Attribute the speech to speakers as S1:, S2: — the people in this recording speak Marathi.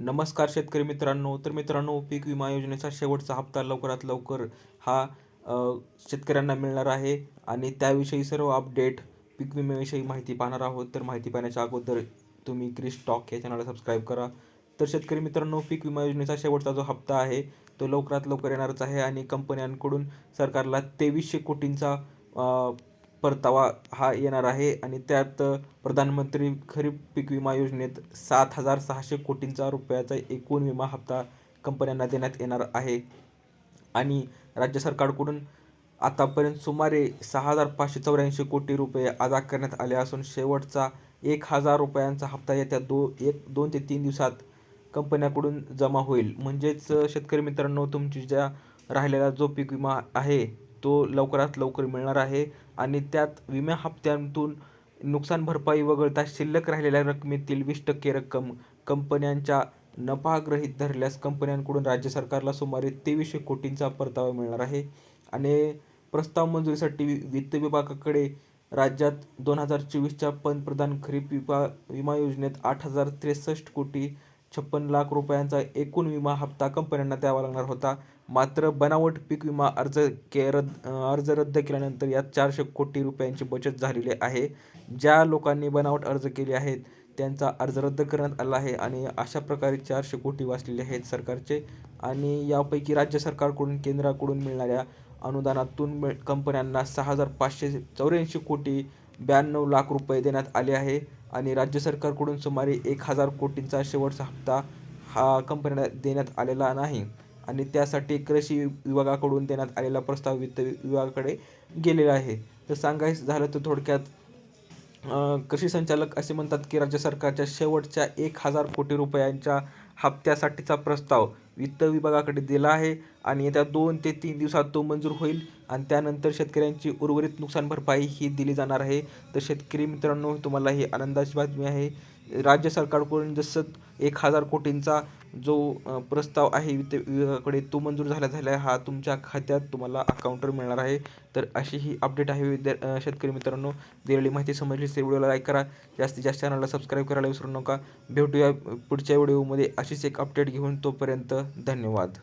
S1: नमस्कार शेतकरी मित्रांनो. तर मित्रांनो पीक विमा योजनेचा शेवटचा हप्ता लवकरात लवकर हा शेतकऱ्यांना मिळणार आहे. आणि त्याविषयी सर्व अपडेट पीक विम्याविषयी माहिती पाहणार आहोत. तर माहिती पाहण्याच्या अगोदर तुम्ही क्रिस टॉक या चॅनलला सबस्क्राईब करा. तर शेतकरी मित्रांनो पीक विमा योजनेचा शेवटचा जो हप्ता आहे तो लवकरात लवकर येणारच आहे. आणि कंपन्यांकडून सरकारला तेवीसशे कोटींचा परतावा हा येणार आहे आणि त्यात प्रधानमंत्री खरीप पीक विमा योजनेत सात हजार सहाशे कोटींचा रुपयाचा एकूण विमा हप्ता कंपन्यांना देण्यात येणार आहे. आणि राज्य सरकारकडून आतापर्यंत सुमारे सहा हजार पाचशे चौऱ्याऐंशी कोटी रुपये अदा करण्यात आले असून शेवटचा एक हजार रुपयांचा हप्ता येत्या दो एक दोन ते तीन दिवसात कंपन्याकडून जमा होईल. म्हणजेच शेतकरी मित्रांनो तुमची ज्या राहिलेला जो पीक विमा आहे तो लवकरात लवकर मिळणार आहे. आणि त्यात विमा हप्त्यांतून नुकसान भरपाई वगळता शिल्लक राहिलेल्या रकमेतील वीस टक्के रक्कम कंपन्यांच्या नफाग्रहित धरल्यास कंपन्यांकडून राज्य सरकारला सुमारे तेवीसशे कोटींचा परतावा मिळणार आहे. आणि प्रस्ताव मंजुरीसाठी वित्त विभागाकडे राज्यात दोन हजार चोवीसच्या पंतप्रधान खरीप विमा विमा योजनेत आठ हजार त्रेसष्ट कोटी छप्पन लाख रुपयांचा एकूण विमा हप्ता कंपन्यांना द्यावा लागणार होता. मात्र बनावट पीक विमा अर्ज के रद्द अर्ज रद्द केल्यानंतर यात चारशे कोटी रुपयांची बचत झालेली आहे. ज्या लोकांनी बनावट अर्ज केले आहेत त्यांचा अर्ज रद्द करण्यात आला आहे आणि अशा प्रकारे चारशे कोटी वाचलेले आहेत सरकारचे आणि यापैकी राज्य सरकारकडून केंद्राकडून मिळणाऱ्या अनुदानातून मिळ कंपन्यांना सहा हजार पाचशे चौऱ्याऐंशी कोटी ब्याण्णव लाख रुपये देण्यात आले आहे. आणि राज्य सरकारकडून सुमारे एक हजार कोटींचा शेवटचा हप्ता हा कंपनीला देण्यात आलेला नाही आणि त्यासाठी कृषी विभागाकडून देण्यात आलेला प्रस्ताव वित्त विभागाकडे गेलेला आहे. तर सांगायचं झालं तर थोडक्यात कृषी संचालक असे म्हणतात की राज्य सरकारच्या शेवटच्या एक हजार कोटी रुपयांच्या हप्त्यासाठीचा प्रस्ताव वित्त विभागाकडे दिला आहे. आणि येत्या दोन ते तीन दिवसात तो मंजूर होईल आणि त्यानंतर शेतकऱ्यांची उर्वरित नुकसान भरपाई ही दिली जाणार आहे. तर शेतकरी मित्रांनो तुम्हाला ही आनंदाची बातमी आहे. राज्य सरकारकडून जसं एक हजार कोटींचा जो प्रस्ताव आहे वित्त विभागाकडे तो मंजूर झाला झाला हा तुमच्या खात्यात तुम्हाला अकाउंटवर मिळणार आहे. तर अशी ही अपडेट आहे विद्या शेतकरी मित्रांनो. दिलेली माहिती समजली तर व्हिडिओला लाईक करा. जास्तीत जास्त चॅनलला सबस्क्राईब करायला विसरू नका. भेटूया पुढच्या व्हिडिओमध्ये अशीच एक अपडेट घेऊन तोपर्यंत धन्यवाद.